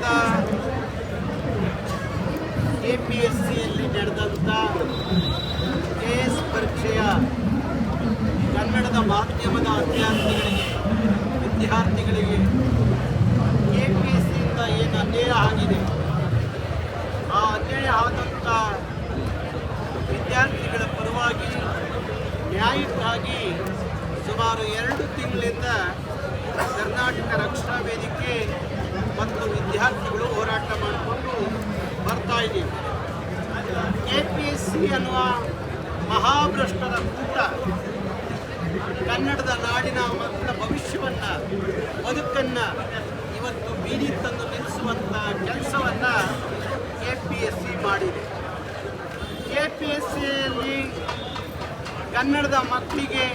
ಕಳೆದ A P S ಸಿಯಲ್ಲಿ ನಡೆದಂಥ ಕೆ ಎಸ್ ಪರೀಕ್ಷೆಯ ಕನ್ನಡದ ಮಾಧ್ಯಮದ ವಿದ್ಯಾರ್ಥಿಗಳಿಗೆ ವಿದ್ಯಾರ್ಥಿಗಳಿಗೆ ಎ ಪಿ ಎಸ್ ಸಿಯಿಂದ ಏನು ಅನ್ಯಾಯ ಆಗಿದೆ? ಆ ಅನ್ಯಾಯ ಆದಂಥ ವಿದ್ಯಾರ್ಥಿಗಳ ಪರವಾಗಿ ನ್ಯಾಯಕ್ಕಾಗಿ ಸುಮಾರು ಎರಡು ತಿಂಗಳಿಂದ ಕರ್ನಾಟಕ ರಕ್ಷಣಾ ವೇದಿಕೆ ಮತ್ತು ವಿದ್ಯಾರ್ಥಿಗಳು ಹೋರಾಟ ಮಾಡಿಕೊಂಡು ಇದ್ದೀವಿ. ಕೆ ಪಿ ಎಸ್ ಸಿ ಅನ್ನುವ ಮಹಾಭ್ರಷ್ಟರ ಕೂಟ ಕನ್ನಡದ ನಾಡಿನ ಮಕ್ಕಳ ಭವಿಷ್ಯವನ್ನು, ಬದುಕನ್ನು ಇವತ್ತು ಬೀದಿ ತಂದು ನಿಲ್ಲಿಸುವಂಥ ಕೆಲಸವನ್ನು ಕೆ ಪಿ ಎಸ್ ಸಿ ಮಾಡಿದೆ. ಕೆ ಪಿ ಎಸ್ ಸಿಯಲ್ಲಿ ಕನ್ನಡದ ಮಕ್ಕಳಿಗೆ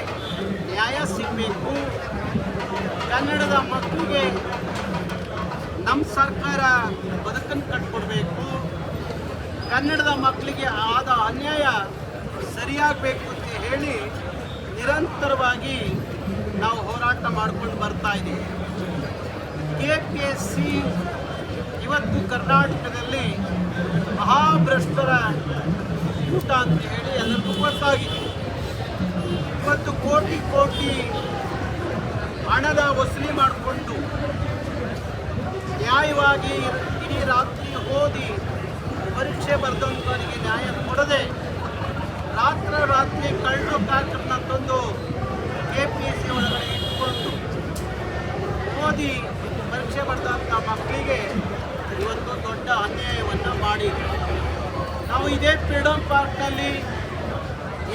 ನ್ಯಾಯ ಸಿಗಬೇಕು. ಕನ್ನಡದ ಮಕ್ಕಳಿಗೆ ನಮ್ಮ ಸರ್ಕಾರ ಬದುಕನ್ನು ಕಟ್ಕೊಡ್ಬೇಕು. ಕನ್ನಡದ ಮಕ್ಕಳಿಗೆ ಆದ ಅನ್ಯಾಯ ಸರಿಯಾಗಬೇಕು ಅಂತ ಹೇಳಿ ನಿರಂತರವಾಗಿ ನಾವು ಹೋರಾಟ ಮಾಡ್ಕೊಂಡು ಬರ್ತಾ ಇದ್ದೀವಿ. ಕೆ ಪಿ ಇವತ್ತು ಕರ್ನಾಟಕದಲ್ಲಿ ಮಹಾಭ್ರಷ್ಟರ ಊಟ ಅಂತ ಹೇಳಿ ಎಲ್ಲರಿಗೂ ಗೊತ್ತಾಗಿದೆ. ಇವತ್ತು ಕೋಟಿ ಕೋಟಿ ಹಣದ ವಸೂಲಿ ಮಾಡಿಕೊಂಡು ನ್ಯಾಯವಾಗಿ ಇಡೀ ರಾತ್ರಿ ಓದಿ ಪರೀಕ್ಷೆ ಬರೆದಂಥವರಿಗೆ ನ್ಯಾಯ ಕೊಡದೆ ರಾತ್ರಿ ರಾತ್ರಿ ಕಳ್ಳು ಕಾಕರನ್ನ ತಂದು ಕೆ ಪಿ ಎಸ್ ಸಿ ಒಳಗಡೆ ಇಟ್ಕೊಂಡು ಓದಿ ಪರೀಕ್ಷೆ ಬರೆದಂಥ ಮಕ್ಕಳಿಗೆ ಇವತ್ತು ದೊಡ್ಡ ಅನ್ಯಾಯವನ್ನು ಮಾಡಿ. ನಾವು ಇದೇ ಫ್ರೀಡಮ್ ಪಾರ್ಕ್ನಲ್ಲಿ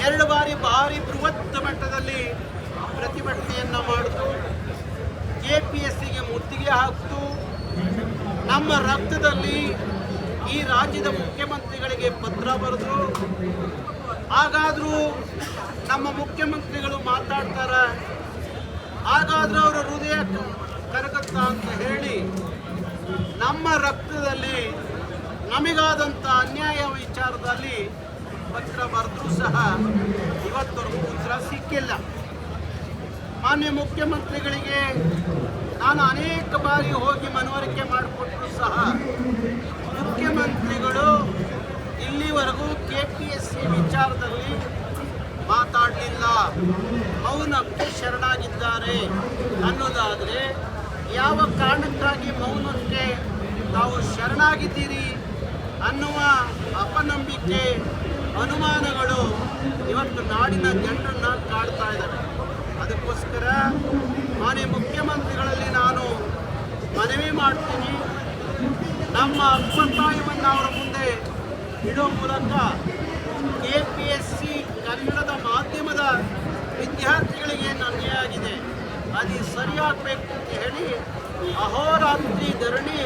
ಎರಡು ಬಾರಿ ಭಾರಿ ಬೃಹತ್ ಮಟ್ಟದಲ್ಲಿ ಪ್ರತಿಭಟನೆಯನ್ನು ಮಾಡಿತು ಕೆ ಪಿ ಎಸ್ ಸಿಗೆ ಮುತ್ತಿಗೆ ಹಾಕ್ತು ನಮ್ಮ ರಕ್ತದಲ್ಲಿ ಈ ರಾಜ್ಯದ ಮುಖ್ಯಮಂತ್ರಿಗಳಿಗೆ ಪತ್ರ ಬರೆದ್ರು, ಹಾಗಾದರೂ ನಮ್ಮ ಮುಖ್ಯಮಂತ್ರಿಗಳು ಮಾತಾಡ್ತಾರ, ಹಾಗಾದ್ರೂ ಅವರ ಹೃದಯ ಕರಗತ್ತ ಅಂತ ಹೇಳಿ ನಮ್ಮ ರಕ್ತದಲ್ಲಿ ನಮಗಾದಂಥ ಅನ್ಯಾಯ ವಿಚಾರದಲ್ಲಿ ಪತ್ರ ಬರೆದ್ರೂ ಸಹ ಇವತ್ತವರೆಗೂ ಉತ್ತರ ಸಿಕ್ಕಿಲ್ಲ. ಮಾನ್ಯ ಮುಖ್ಯಮಂತ್ರಿಗಳಿಗೆ ನಾನು ಅನೇಕ ಬಾರಿ ಹೋಗಿ ಮನವರಿಕೆ ಮಾಡಿಕೊಟ್ಟರು ಸಹ ಮುಖ್ಯಮಂತ್ರಿಗಳು ಇಲ್ಲಿವರೆಗೂ ಕೆ ಪಿ ಎಸ್ ಸಿ ವಿಚಾರದಲ್ಲಿ ಮಾತಾಡಲಿಲ್ಲ. ಮೌನಕ್ಕೆ ಶರಣಾಗಿದ್ದಾರೆ ಅನ್ನೋದಾದರೆ ಯಾವ ಕಾರಣಕ್ಕಾಗಿ ಮೌನಕ್ಕೆ ತಾವು ಶರಣಾಗಿದ್ದೀರಿ ಅನ್ನುವ ಅಪನಂಬಿಕೆ ಅನುಮಾನಗಳು ಇವತ್ತು ನಾಡಿನ ಜನರನ್ನ ಕಾಡ್ತಾ ಇದ್ದಾವೆ. ಅದಕ್ಕೋಸ್ಕರ ಮಾನ್ಯ ಮುಖ್ಯಮಂತ್ರಿಗಳಲ್ಲಿ ನಾನು ನಮ್ಮ ಅಭಿಪ್ರಾಯವನ್ನು ಅವರ ಮುಂದೆ ಇಡೋ ಮೂಲಕ ಕೆ ಪಿ ಎಸ್ ಸಿ ಕನ್ನಡದ ಮಾಧ್ಯಮದ ವಿದ್ಯಾರ್ಥಿಗಳಿಗೆ ಆಗಿದೆ. ಅದು ಸರಿಯಾಗಬೇಕು ಅಂತ ಹೇಳಿ ಅಹೋರಾತ್ರಿ ಧರಣಿ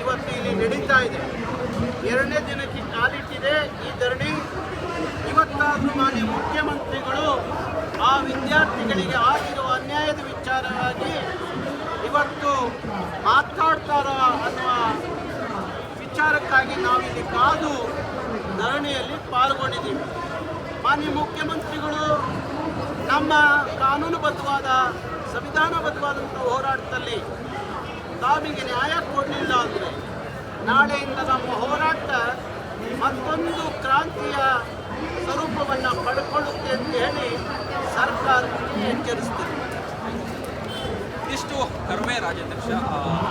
ಇವತ್ತು ಇಲ್ಲಿ ನಡೀತಾ ಇದೆ. ಎರಡನೇ ದಿನಕ್ಕೆ ಕಾಲಿಟ್ಟಿದೆ ಈ ಧರಣಿ. ಇವತ್ತಾದರೂ ಮಾನ್ಯ ಮುಖ್ಯಮಂತ್ರಿಗಳು ಆ ವಿದ್ಯಾರ್ಥಿಗಳಿಗೆ ಆಗಿರುವ ಅನ್ಯಾಯದ ವಿಚಾರವಾಗಿ ಇವತ್ತು ಮಾತಾಡ್ತಾರ ಅನ್ನುವ ವಿಚಾರಕ್ಕಾಗಿ ನಾವಿಲ್ಲಿ ಕಾದು ಧರಣಿಯಲ್ಲಿ ಪಾಲ್ಗೊಂಡಿದ್ದೀವಿ. ಮಾನ್ಯ ಮುಖ್ಯಮಂತ್ರಿಗಳು, ನಮ್ಮ ಕಾನೂನುಬದ್ಧವಾದ ಸಂವಿಧಾನಬದ್ಧವಾದಂಥ ಹೋರಾಟದಲ್ಲಿ ತಾವಿಗೆ ನ್ಯಾಯ ಕೊಡಲಿಲ್ಲ ಅಂದರೆ ನಾಳೆಯಿಂದ ನಮ್ಮ ಹೋರಾಟ ಮತ್ತೊಂದು ಕ್ರಾಂತಿಯ ಸ್ವರೂಪವನ್ನು